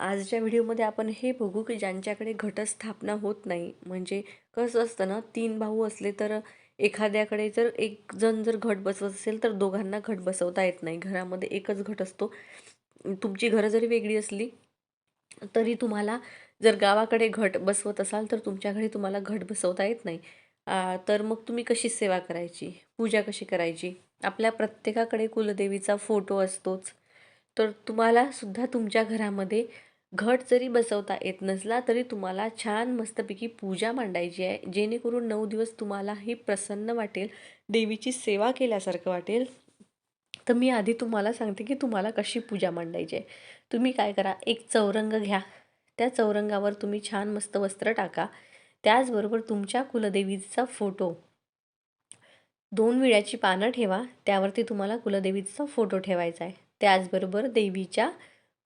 आजच्या व्हिडिओमध्ये आपण हे बघू की ज्यांच्याकडे घटस्थापना होत नाही म्हणजे कसं असतं ना तीन भाऊ असले तर एखाद्याकडे जर एक जण जर घट बसवत असेल तर दोघांना घट बसवता येत नाही. घरामध्ये एकच घट असतो. तुमची घरं जरी वेगळी असली तरी तुम्हाला जर गावाकडे घट बसवत असाल तर तुमच्याकडे तुम्हाला घट बसवता येत नाही. तर मग तुम्ही कशी सेवा करायची? पूजा कशी करायची? आपल्या प्रत्येकाकडे कुलदेवीचा फोटो असतोच. तर तुम्हाला सुद्धा तुमच्या घरामध्ये घट जरी बसवता येत नसला तरी तुम्हाला छान मस्तपैकी पूजा मांडायची आहे. जेणेकरून नऊ दिवस तुम्हालाही प्रसन्न वाटेल देवीची सेवा केल्यासारखं वाटेल. तर मी आधी तुम्हाला सांगते की तुम्हाला कशी पूजा मांडायची आहे. तुम्ही काय करा एक चौरंग घ्या. त्या चौरंगावर तुम्ही छान मस्त वस्त्र टाका. त्याचबरोबर तुमच्या कुलदेवीचा फोटो. दोन विड्याची पानं ठेवा. त्यावरती तुम्हाला कुलदेवीचा फोटो ठेवायचा आहे. त्याचबरोबर देवीच्या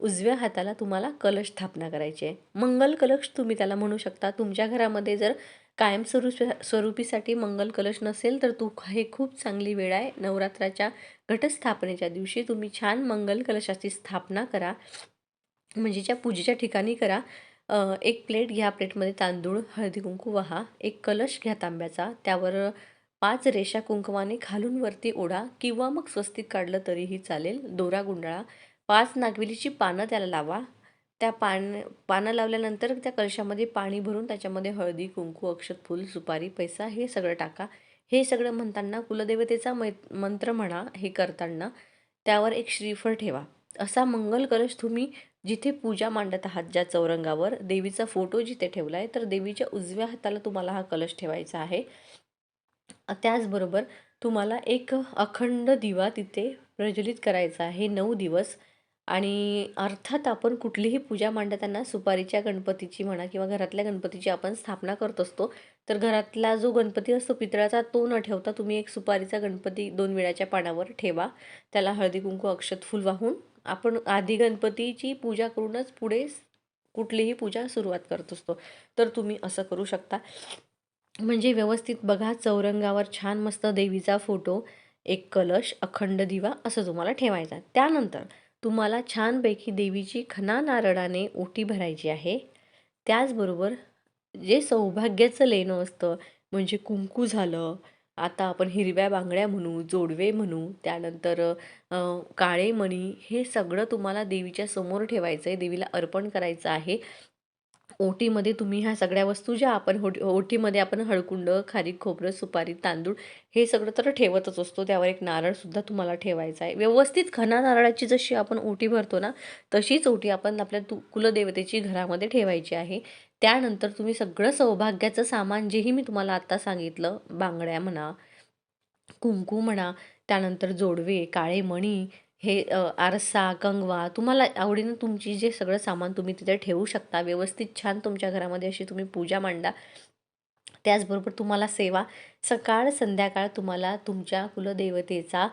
उजव्या हाताला तुम्हाला कलश स्थापना करायची आहे. मंगल कलश तुम्ही त्याला म्हणू शकता. तुमच्या घरामध्ये जर कायमस्वरूप स्वरूपीसाठी मंगल कलश नसेल तर तू हे खूप चांगली वेळ आहे. नवरात्राच्या घटस्थापनेच्या दिवशी तुम्ही छान मंगल कलशाची स्थापना करा. म्हणजे ज्या पूजेच्या ठिकाणी करा एक प्लेट घ्या प्लेटमध्ये तांदूळ हळदी कुंकू वहा एक कलश घ्या तांब्याचा. त्यावर पाच रेषा कुंकवाने खालून वरती ओढा किंवा मग स्वस्तिक काढलं तरीही चालेल. दोरा गुंडाळा. पाच नागवेलीची पानं त्याला लावा. त्या पान पानं लावल्यानंतर त्या कलशामध्ये पाणी भरून त्याच्यामध्ये हळदी कुंकू अक्षत फूल सुपारी पैसा हे सगळं टाका. हे सगळं म्हणताना कुलदेवतेचा मै मंत्र म्हणा हे करताना त्यावर एक श्रीफळ ठेवा. असा मंगल कलश तुम्ही जिथे पूजा मांडत आहात ज्या चौरंगावर देवीचा फोटो जिथे ठेवला आहे तर देवीच्या उजव्या हाताला तुम्हाला हा कलश ठेवायचा आहे. त्याचबरोबर तुम्हाला एक अखंड दिवा तिथे प्रज्वलित करायचा आहे. नऊ दिवस आणि अर्थात आपण कुठलीही पूजा मांडताना सुपारीच्या गणपतीची म्हणा किंवा घरातल्या गणपतीची आपण स्थापना करत असतो तर घरातला जो गणपती असतो पितळाचा तो न ठेवता तुम्ही एक सुपारीचा गणपती दोन वेळाच्या पानावर ठेवा. त्याला हळदी कुंकू अक्षत फुल वाहून आपण आधी गणपतीची पूजा करूनच पुढे कुठलीही पूजा सुरुवात करत असतो. तर तुम्ही असं करू शकता. म्हणजे व्यवस्थित बघा चौरंगावर छान मस्त देवीचा फोटो एक कलश अखंड दिवा असं तुम्हाला ठेवायचा त्यानंतर तुम्हाला छानपैकी देवीची खना नारळाने ओटी भरायची आहे. त्याचबरोबर जे सौभाग्याचं लेणं असतं म्हणजे कुंकू झालं आता आपण हिरव्या बांगड्या म्हणू जोडवे म्हणू त्यानंतर काळे मणी हे सगळं तुम्हाला देवीच्या समोर ठेवायचं आहे देवीला अर्पण करायचं आहे. ओटीमध्ये तुम्ही ह्या सगळ्या वस्तू ज्या आपण होटी ओटीमध्ये आपण हळकुंड खारीक खोबरं सुपारी तांदूळ हे सगळं तर ठेवतच असतो. त्यावर एक नारळसुद्धा तुम्हाला ठेवायचा आहे. व्यवस्थित घना नारळाची जशी आपण ओटी भरतो ना तशीच ओटी आपण आपल्या तु कुलदेवतेची घरामध्ये ठेवायची आहे. त्यानंतर तुम्ही सगळं सौभाग्याचं सामान जेही मी तुम्हाला आत्ता सांगितलं बांगड्या म्हणा कुंकू म्हणा त्यानंतर जोडवे काळे मणी हे आरसा कंगवा तुम्हाला आवडीनं तुमची जे सगळं सामान तुम्ही तिथे ठेवू शकता व्यवस्थित छान तुमच्या घरामध्ये अशी तुम्ही पूजा मांडा. त्याचबरोबर तुम्हाला सेवा सकाळ संध्याकाळ तुम्हाला तुमच्या कुलदेवतेचा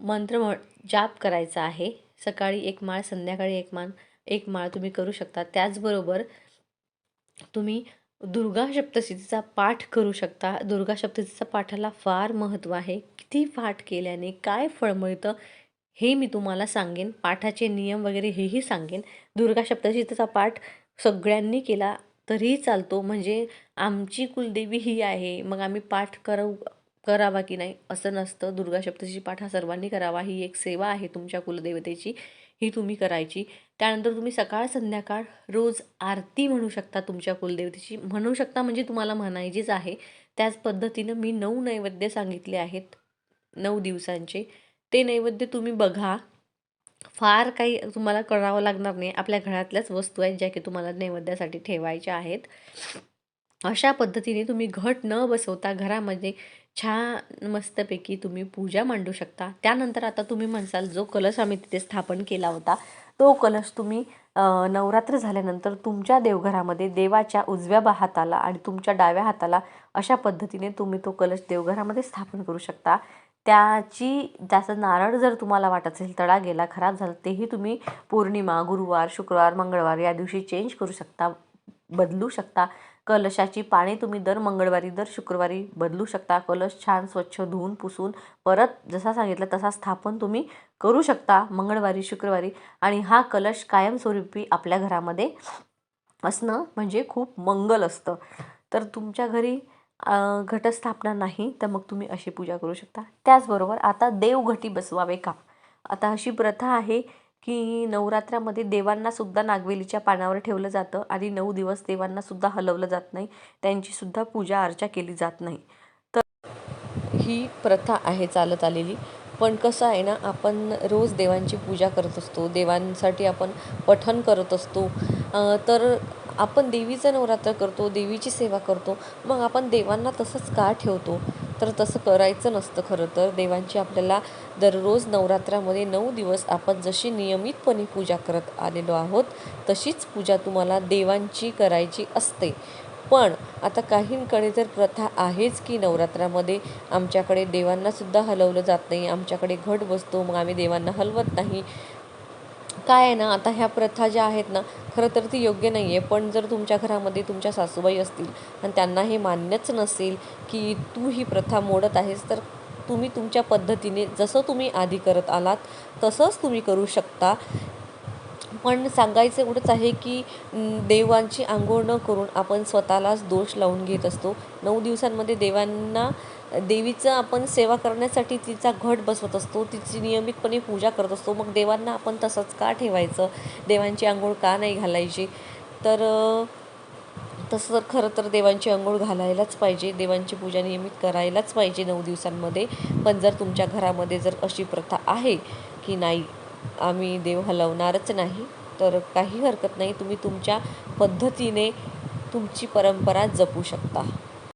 मंत्र जाप करायचा आहे. सकाळी एक माळ संध्याकाळी एक मान एक माळ तुम्ही करू शकता. त्याचबरोबर तुम्ही दुर्गा सप्तशतीचा पाठ करू शकता. दुर्गा सप्तशतीचा पाठाला फार महत्त्व आहे. किती पाठ केल्याने काय फळ मिळतं? हे मी तुम्हाला सांगेन. पाठाचे नियम वगैरे हेही सांगेन. दुर्गा सप्तशतीचा पाठ सगळ्यांनी केला तरीही चालतो. म्हणजे आमची कुलदेवी ही आहे. मग आम्ही पाठ करू करावा की नाही असं नसतं. दुर्गा सप्तशती पाठ हा सर्वांनी करावा. ही एक सेवा आहे तुमच्या कुलदेवतेची. ही तुम्ही करायची. त्यानंतर तुम्ही सकाळ संध्याकाळ रोज आरती म्हणू शकता तुमच्या कुलदेवतेची. म्हणू शकता म्हणजे तुम्हाला म्हणायचीच आहे. त्याच पद्धतीनं मी नऊ नैवेद्य सांगितले आहेत. नऊ दिवसांचे. ते नैवेद्य तुम्ही बघा. फार काही तुम्हाला करावं लागणार नाही. आपल्या घरातल्याच वस्तू आहेत ज्या की तुम्हाला नैवेद्यासाठी ठेवायच्या आहेत. अशा पद्धतीने तुम्ही घट न बसवता घरामध्ये छान मस्तपैकी तुम्ही पूजा मांडू शकता. त्यानंतर आता तुम्ही म्हणसाल जो कलश आम्ही तिथे स्थापन केला होता तो कलश तुम्ही नवरात्र झाल्यानंतर तुमच्या देवघरामध्ये देवाच्या उजव्या हाताला आणि तुमच्या डाव्या हाताला अशा पद्धतीने तुम्ही तो कलश देवघरामध्ये स्थापन करू शकता. त्याची त्याचं नारळ जर तुम्हाला वाटत असेल तडा गेला खराब झाला तेही तुम्ही पौर्णिमा गुरुवार शुक्रवार मंगळवार या दिवशी चेंज करू शकता बदलू शकता. कलशाची पाने तुम्ही दर मंगळवारी दर शुक्रवारी बदलू शकता. कलश छान स्वच्छ धुवून पुसून परत जसा सांगितलं तसा स्थापन तुम्ही करू शकता मंगळवारी शुक्रवारी. आणि हा कलश कायमस्वरूपी आपल्या घरामध्ये असणं म्हणजे खूप मंगल असतं. तर तुमच्या घरी घटस्थापना नाही तर मग तुम्ही अशी पूजा करू शकता. त्याचबरोबर आता देवघटी बसवावे का? आता अशी प्रथा आहे की नवरात्रामध्ये देवांनासुद्धा नागवेलीच्या पानावर ठेवलं जातं आणि नऊ दिवस देवांनासुद्धा हलवलं जात नाही. त्यांचीसुद्धा पूजा अर्चा केली जात नाही. तर ही प्रथा आहे चालत आलेली. पण कसं आहे ना आपण रोज देवांची पूजा करत असतो. देवांसाठी आपण पठण करत असतो. तर आपण देवीचं नवरात्र करतो देवीची सेवा करतो मग आपण देवांना तसंच का ठेवतो? तर तसं करायचं नसतं खरं तर. देवांची आपल्याला दररोज नवरात्रामध्ये नऊ दिवस आपण जशी नियमितपणे पूजा करत आलेलो आहोत तशीच पूजा तुम्हाला देवांची करायची असते. पण आता काहींकडे तर प्रथा आहेच की नवरात्रामध्ये आमच्याकडे देवांनासुद्धा हलवलं जात नाही आमच्याकडे घट बसतो मग आम्ही देवांना हलवत नाही. काय आहे ना आता ह्या प्रथा ज्या आहेत ना खरं तर ती योग्य नाही आहे पण जर तुमच्या घरामध्ये तुमच्या सासूबाई असतील आणि त्यांना हे मान्यच नसेल की तू ही प्रथा मोडत आहेस तर तुम्ही तुमच्या पद्धतीने जसं तुम्ही आधी करत आलात तसंच तुम्ही करू शकता. पण सांगायचं एवढंच आहे की देवांची आंघोळ न करून आपण स्वतःलाच दोष लावून घेत असतो. नऊ दिवसांमध्ये देवांना देवीचं आपण सेवा करण्यासाठी तिचा घट बसवत असतो. तिची नियमितपणे पूजा करत असतो. मग देवांना आपण तसंच का ठेवायचं? देवांची आंघोळ का नाही घालायची? तर तसं तर खरं तर देवांची आंघोळ घालायलाच पाहिजे. देवांची पूजा नियमित करायलाच पाहिजे नऊ दिवसांमध्ये. पण जर तुमच्या घरामध्ये जर अशी प्रथा आहे की नाही आम्ही देव हलवणारच नाही तर काही हरकत नाही. तुम्ही तुमच्या पद्धतीने तुमची परंपरा जपू शकता.